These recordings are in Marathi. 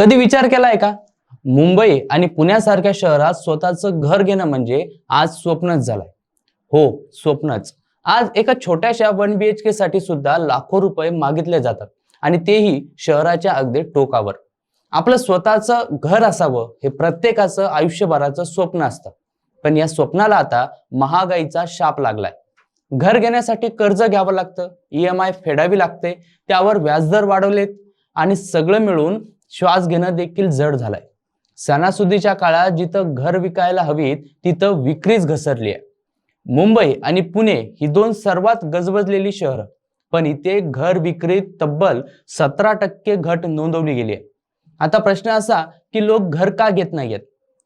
कधी विचार केलाय का? मुंबई आणि पुण्यासारख्या शहरात स्वतःचं घर घेणं म्हणजे आज स्वप्नच झालंय. हो स्वप्नच. आज एका छोट्याशा वन बी एच के साठी सुद्धा लाखो रुपये मागितले जातात आणि तेही शहराच्या अगदी टोकावर. आपलं स्वतःचं घर असावं हे प्रत्येकाचं आयुष्यभराचं स्वप्न असतं. पण या स्वप्नाला आता महागाईचा शाप लागलाय. घर घेण्यासाठी कर्ज घ्यावं लागतं ई एम आय फेडावी लागते त्यावर व्याजदर वाढवलेत आणि सगळं मिळून श्वास घेणं देखील जड झालंय. सणासुदीच्या काळात जिथं घर विकायला हवीत तिथं विक्रीच घसरली आहे मुंबई आणि पुणे ही दोन सर्वात गजबजलेली शहरं. पण इथे घर विक्रीत तब्बल सतरा टक्के घट नोंदवली गेली आहे आता प्रश्न असा की लोक घर का घेत नाहीयेत?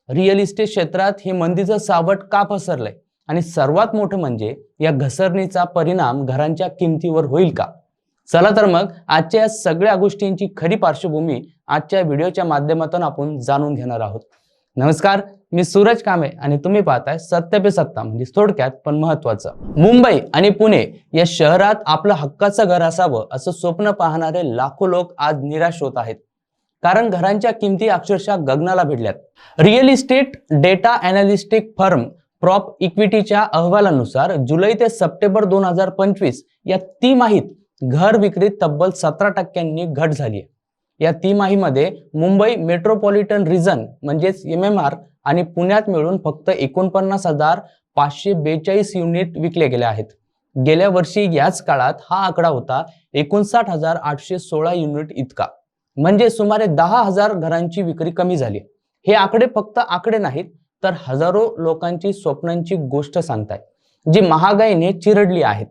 रिअल इस्टेट क्षेत्रात हे मंदीचं सावट का पसरलंय? आणि सर्वात मोठं म्हणजे या घसरणीचा परिणाम घरांच्या किमतीवर होईल का? चला तर मग आजच्या या सगळ्या गोष्टींची खरी पार्श्वभूमी आजच्या व्हिडिओच्या माध्यमातून आपण जाणून घेणार आहोत. नमस्कार मी सूरज कांबळे आणि तुम्ही पाहताय सत्य पे सत्ता म्हणजे थोडक्यात पण महत्वाचं मुंबई आणि पुणे या शहरात आपलं हक्काचं घर असावं असं स्वप्न पाहणारे लाखो लोक आज निराश होत आहेत. कारण घरांच्या किमती अक्षरशः गगनाला भिडल्यात real estate data analytic firm prop इक्विटीच्या अहवालानुसार जुलै ते सप्टेंबर दोन हजार पंचवीस या तिमाहीत घर विक्रीत तब्बल सतरा टक्क्यांनी घट झाली आहे. या तिमाहीमध्ये मुंबई मेट्रोपॉलिटन रिजन म्हणजेच एम एम आर आणि पुण्यात मिळून फक्त एकोणपन्नास हजार पाचशे बेचाळीस युनिट विकले गेले आहेत. गेल्या वर्षी याच काळात हा आकडा होता एकोणसाठ हजार आठशे सोळा युनिट इतका. म्हणजे सुमारे दहा हजार घरांची विक्री कमी झाली हे आकडे फक्त आकडे नाहीत तर हजारो लोकांची स्वप्नांची गोष्ट सांगतायत जी महागाईने चिरडली आहेत.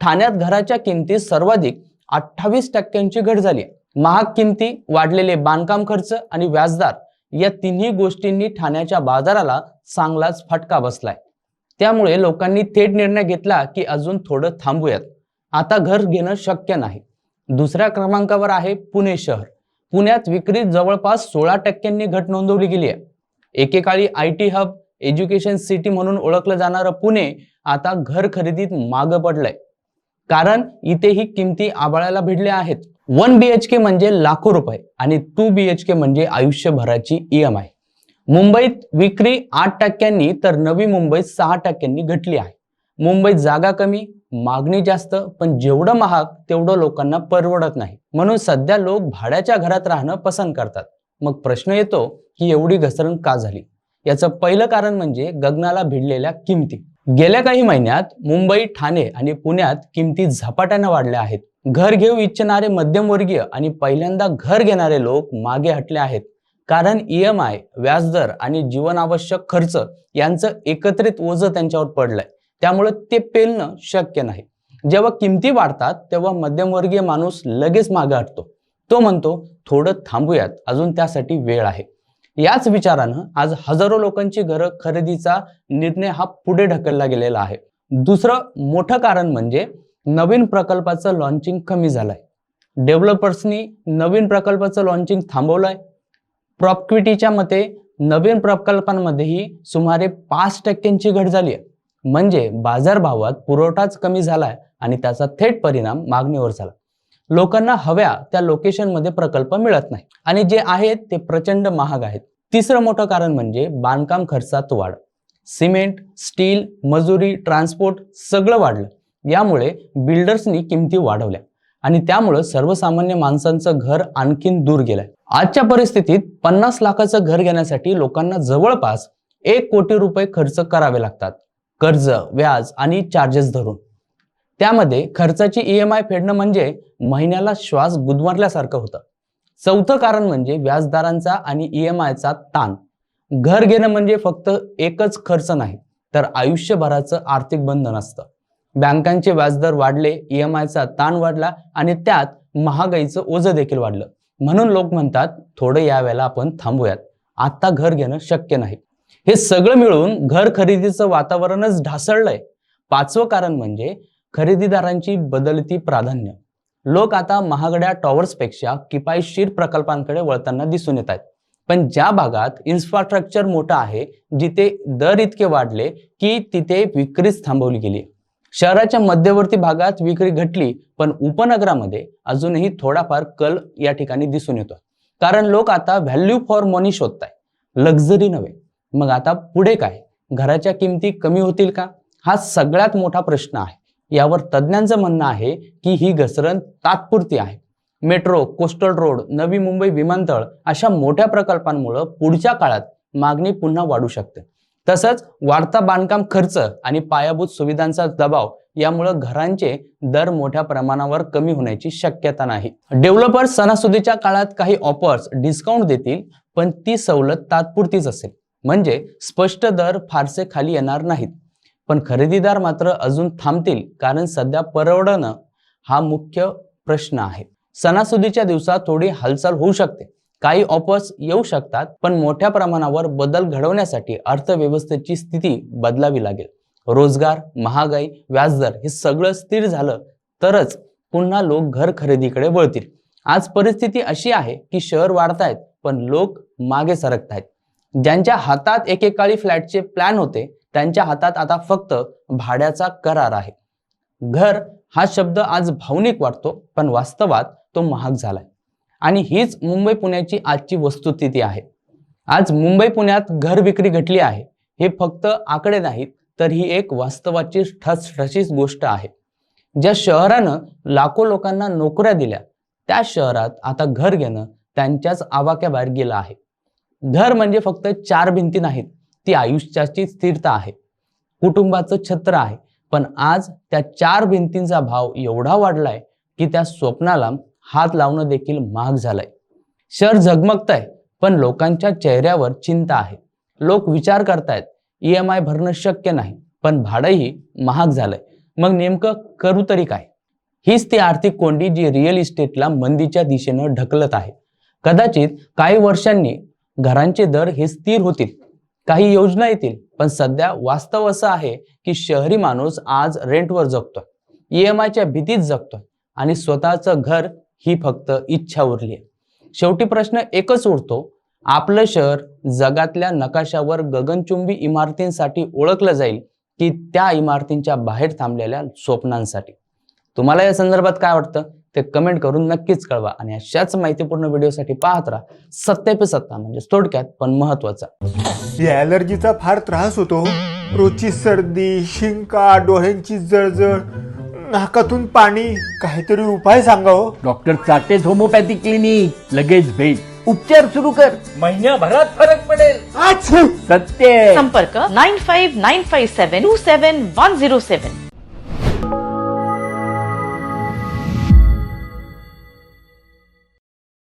ठाण्यात घराच्या किमतीत सर्वाधिक. अठ्ठावीस टक्क्यांची घट झाली. महाग किमती वाढलेले बांधकाम खर्च आणि व्याजदार या तिन्ही गोष्टींनी ठाण्याच्या बाजाराला चांगलाच फटका बसलाय. त्यामुळे लोकांनी थेट निर्णय घेतला की अजून थोडं थांबूयात. आता घर घेणं शक्य नाही. दुसऱ्या क्रमांकावर आहे पुणे शहर. पुण्यात विक्रीत जवळपास सोळा टक्क्यांनी घट नोंदवली गेली आहे. एकेकाळी I T hub education city म्हणून ओळखलं जाणारं पुणे आता घर खरेदीत मागं पडलंय. कारण इथेही किमती आबाळाला भिडल्या आहेत. वन बी एच के म्हणजे लाखो रुपये आणि टू बी एच के म्हणजे आयुष्यभराची ई एम आय मुंबईत विक्री आठ टक्क्यांनी तर नवी मुंबईत सहा टक्क्यांनी घटली आहे. मुंबईत जागा कमी मागणी जास्त पण जेवढं महाग तेवढं लोकांना परवडत नाही. म्हणून सध्या लोक भाड्याच्या घरात राहणं पसंत करतात. मग प्रश्न येतो की एवढी घसरण का झाली? याचं पहिलं कारण म्हणजे गगनाला भिडलेल्या किमती. गेल्या काही महिन्यात मुंबई ठाणे आणि पुण्यात किमती झपाट्यानं वाढल्या आहेत. घर घेऊ इच्छिणारे मध्यमवर्गीय आणि पहिल्यांदा घर घेणारे लोक मागे हटले आहेत. कारण ई एम आय व्याजदर आणि जीवनावश्यक खर्च यांचं एकत्रित ओझं त्यांच्यावर पडलंय. त्यामुळे ते पेलणं शक्य नाही. जेव्हा किमती वाढतात तेव्हा मध्यमवर्गीय माणूस लगेच मागे हटतो. तो म्हणतो थोडं थांबूयात. अजून त्यासाठी वेळ आहे. याच विचारानं आज हजारो लोकांची घरं खरेदीचा निर्णय हा पुढे ढकलला गेलेला आहे. दुसरं मोठं कारण म्हणजे नवीन प्रकल्पाचं लॉन्चिंग कमी झालंय. डेव्हलपर्सनी नवीन प्रकल्पाचं लॉन्चिंग थांबवलंय. प्रॉपक्विटीच्या मते नवीन प्रकल्पांमध्येही सुमारे पाच टक्क्यांची घट झाली आहे म्हणजे बाजारभावात पुरवठाच कमी झालाय आणि त्याचा थेट परिणाम मागणीवर झाला. लोकांना हव्या त्या लोकेशनमध्ये प्रकल्प मिळत नाही. आणि जे आहेत ते प्रचंड महाग आहेत. तिसरं मोठं कारण म्हणजे बांधकाम खर्चात वाढ. सिमेंट स्टील मजुरी ट्रान्सपोर्ट सगळं वाढलं. यामुळे बिल्डर्सनी किमती वाढवल्या. आणि त्यामुळं सर्वसामान्य माणसांचं घर आणखीन दूर गेलंय. आजच्या परिस्थितीत पन्नास लाखाचं घर घेण्यासाठी लोकांना जवळपास एक कोटी रुपये खर्च करावे लागतात. कर्ज व्याज आणि चार्जेस धरून. त्यामध्ये खर्चाची ई एम आय फेडणं म्हणजे महिन्याला श्वास गुदमरल्यासारखं होतं. चौथं कारण म्हणजे व्याजदारांचा आणि ई एम आयचा ताण. घर घेणं म्हणजे फक्त एकच खर्च नाही तर आयुष्यभराचं आर्थिक बंधन असतं. बँकांचे व्याजदर वाढले ई एम आयचा ताण वाढला आणि त्यात महागाईचं ओझं देखील वाढलं. म्हणून लोक म्हणतात थोडं यावेळेला आपण थांबूयात. आता घर घेणं शक्य नाही. हे सगळं मिळून घर खरेदीचं वातावरणच ढासळलंय. पाचवं कारण म्हणजे खरेदीदारांची बदलती प्राधान्य. लोक आता महागड्या टॉवर्सपेक्षा किफायतशीर प्रकल्पांकडे वळताना दिसून येत आहेत. पण ज्या भागात इन्फ्रास्ट्रक्चर मोठं आहे जिथे दर इतके वाढले की तिथे विक्रीच थांबवली गेली. शहराच्या मध्यवर्ती भागात विक्री घटली पण उपनगरामध्ये अजूनही थोडाफार कल या ठिकाणी दिसून येतो कारण लोक आता व्हॅल्यू फॉर मनी शोधताय. लक्झरी नव्हे. मग आता पुढे काय? घराच्या किमती कमी होतील का? हा सगळ्यात मोठा प्रश्न आहे. यावर तज्ज्ञांचं म्हणणं आहे की ही घसरण तात्पुरती आहे. Metro coastal road Navi Mumbai विमानतळ अशा मोठ्या प्रकल्पांमुळं पुढच्या काळात मागणी पुन्हा वाढू शकते. तसंच वाढता बांधकाम खर्च आणि पायाभूत सुविधांचा दबाव यामुळे घरांचे दर मोठ्या प्रमाणावर कमी होण्याची शक्यता नाही. डेव्हलपर सणासुदीच्या काळात काही ऑफर्स डिस्काउंट देतील पण ती सवलत तात्पुरतीच असेल. म्हणजे स्पष्ट दर फारसे खाली येणार नाहीत. पण खरेदीदार मात्र अजून थांबतील कारण सध्या परवडणं हा मुख्य प्रश्न आहे. सणासुदीच्या दिवसात थोडी हालचाल होऊ शकते. काही ऑफर्स येऊ शकतात पण मोठ्या प्रमाणावर बदल घडवण्यासाठी अर्थव्यवस्थेची स्थिती बदलावी लागेल. रोजगार महागाई व्याजदर हे सगळं स्थिर झालं तरच पुन्हा लोक घर खरेदीकडे वळतील. आज परिस्थिती अशी आहे की शहर वाढतायत पण लोक मागे सरकतायत. ज्यांच्या हातात एकेकाळी फ्लॅटचे प्लॅन होते त्यांच्या हातात आता फक्त भाड्याचा करार आहे. घर हा शब्द आज भावनिक वाटतो पण वास्तवात तो महाग झालाय. आणि हीच मुंबई पुण्याची आजची वस्तुस्थिती आहे. आज मुंबई पुण्यात घर विक्री घटली आहे. हे फक्त आकडे नाहीत तर ही एक वास्तवाची ठसठशीच गोष्ट आहे. ज्या शहरानं लाखो लोकांना नोकऱ्या दिल्या त्या शहरात आता घर घेणं त्यांच्याच आवाक्याबाहेर गेलं आहे. घर म्हणजे फक्त चार भिंती नाहीत ती आयुष्याची स्थिरता आहे. कुटुंबाचं छत्र आहे. पण आज त्या चार भिंतींचा भाव एवढा वाढलाय की त्या स्वप्नाला हात लावणं देखील महाग झालंय. शहर झगमगतंय पण लोकांच्या चेहऱ्यावर चिंता आहे. लोक विचार करतायत ई एम आय भरणं शक्य नाही पण भाडंही महाग झालंय. मग नेमकं करू तरी काय? हीच ती आर्थिक कोंडी जी रिअल इस्टेटला मंदीच्या दिशेनं ढकलत आहे. कदाचित काही वर्षांनी घरांचे दर हे स्थिर होतील. काही योजना येतील पण सध्या वास्तव असं आहे की शहरी माणूस आज रेंटवर जगतोय ईएमआयच्या भीतीत जगतोय आणि स्वतःचं घर ही फक्त इच्छा उरली आहे शेवटी प्रश्न एकच उरतो आपलं शहर जगातल्या नकाशावर गगनचुंबी इमारतींसाठी ओळखलं जाईल की त्या इमारतींच्या बाहेर थांबलेल्या स्वप्नांसाठी. तुम्हाला या संदर्भात काय वाटतं? ते कमेंट करून नक्कीच कळवा आणि अशाच माहितीपूर्ण व्हिडिओसाठी पाहत राहा. सत्य पे सत्ता म्हणजे थोडक्यात पण महत्त्वाचा या ॲलर्जीचा फार त्रास होतो रोजची सर्दी शिंका डोळ्यांची जळजळ नाकातून पाणी काहीतरी उपाय सांगा हो. डॉक्टर चाटेज होमोपॅथी क्लिनिक लगेच भेट. उपचार सुरू कर. महिन्याभरात फरक पडेल! सत्य. संपर्क nine five nine five seven two seven one zero seven.